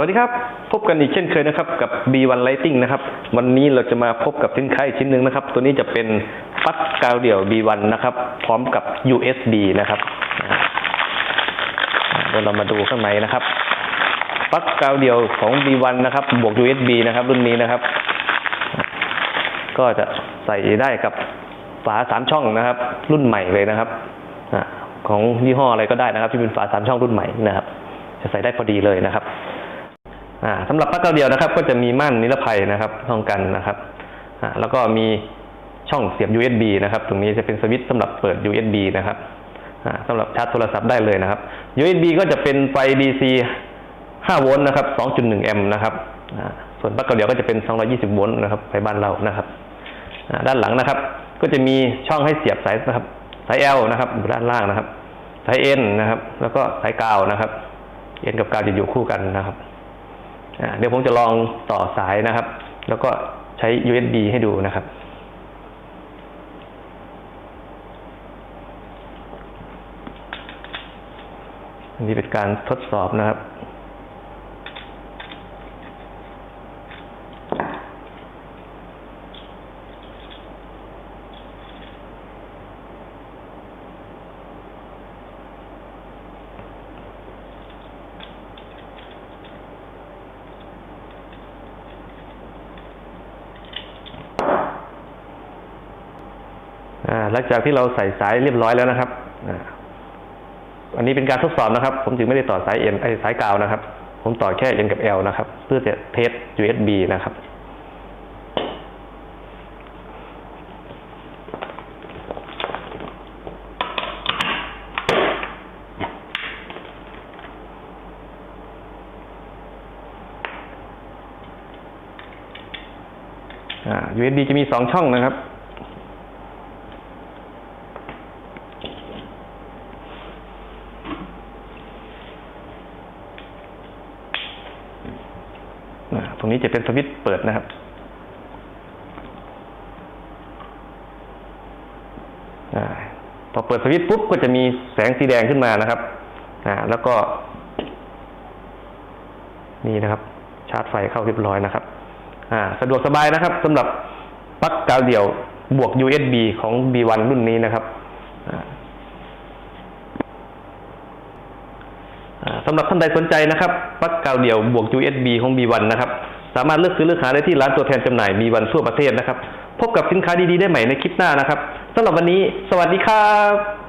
วัสดีครับ พบกันอีกเช่นเคยนะครับกับ B1 Lighting นะครับ วันนี้เราจะมาพบกับสินค้าอีกชิ้นหนึ่งนะครับ ตัวนี้จะเป็นปลั๊กกาวเดี่ยว B1 นะครับ พร้อมกับ USB นะครับเดี๋ยวเรามาดูข้างในนะครับปลั๊กกาวเดี่ยวของ B1 นะครับ บวก USB นะครับ รุ่นนี้นะครับ ก็จะใส่ได้กับฝาสามช่องนะครับ รุ่นใหม่เลยนะครับของยี่ห้ออะไรก็ได้นะครับ ที่เป็นฝาสามช่องรุ่นใหม่นะครับ จะใส่ได้พอดีเลยนะครับ สำหรับปลั๊กเกาเดียวนะครับ ก็จะมีม่านนิรภัยนะครับป้องกันนะครับอ่าแล้วก็มีช่องเสียบ USB นะครับ ตรงนี้จะเป็นสวิตช์สำหรับเปิด USB นะครับอ่าสำหรับชาร์จโทรศัพท์ได้เลยนะครับ USB ก็จะเป็นไฟ DC 5 โวลต์นะครับ 2.1 แอมป์นะครับอ่าส่วนปลั๊กเกาเดียวก็จะเป็น 220 โวลต์นะครับไฟบ้านเรานะครับอ่าด้านหลังนะครับ ก็จะมีช่องให้เสียบสายนะครับสาย L นะครับอยู่ด้านล่างนะครับสาย N นะครับ แล้วก็สายกาวนะครับ N กับกาวจะอยู่คู่กันนะครับ เดี๋ยวผมจะลองต่อสายนะครับ แล้วก็ใช้ USB ให้ดูนะครับ นี่เป็นการทดสอบนะครับ หลังจากที่เราใส่สายเรียบร้อยแล้วนะครับอันนี้เป็นการทดสอบนะครับ ผมจึงไม่ได้ต่อสายเอ็นไอสายกาวนะครับ ผมต่อแค่ N กับ L นะครับ เพื่อจะเทส USB นะครับอ่า USB จะมีสองช่องนะครับ ตรงนี้จะเป็นสวิตช์เปิดนะครับ พอเปิดสวิตช์ปุ๊บก็จะมีแสงสีแดงขึ้นมานะครับแล้วก็ นี่นะครับ ชาร์จไฟเข้าเรียบร้อยนะครับสะดวกสบายนะครับสำหรับปลั๊กกาวเดี่ยวบวก USB ของ B1 รุ่นนี้นะครับ อ่า อ่า สำหรับท่านใดสนใจนะครับปลั๊กกาวเดี่ยวบวก USB ของ B1 นะครับ สามารถเลือกซื้อเลือกหาได้ที่ร้านตัวแทนจำหน่าย B1 ทั่วประเทศนะครับ พบกับสินค้าดีๆได้ใหม่ในคลิปหน้านะครับสำหรับวันนี้ สวัสดีครับ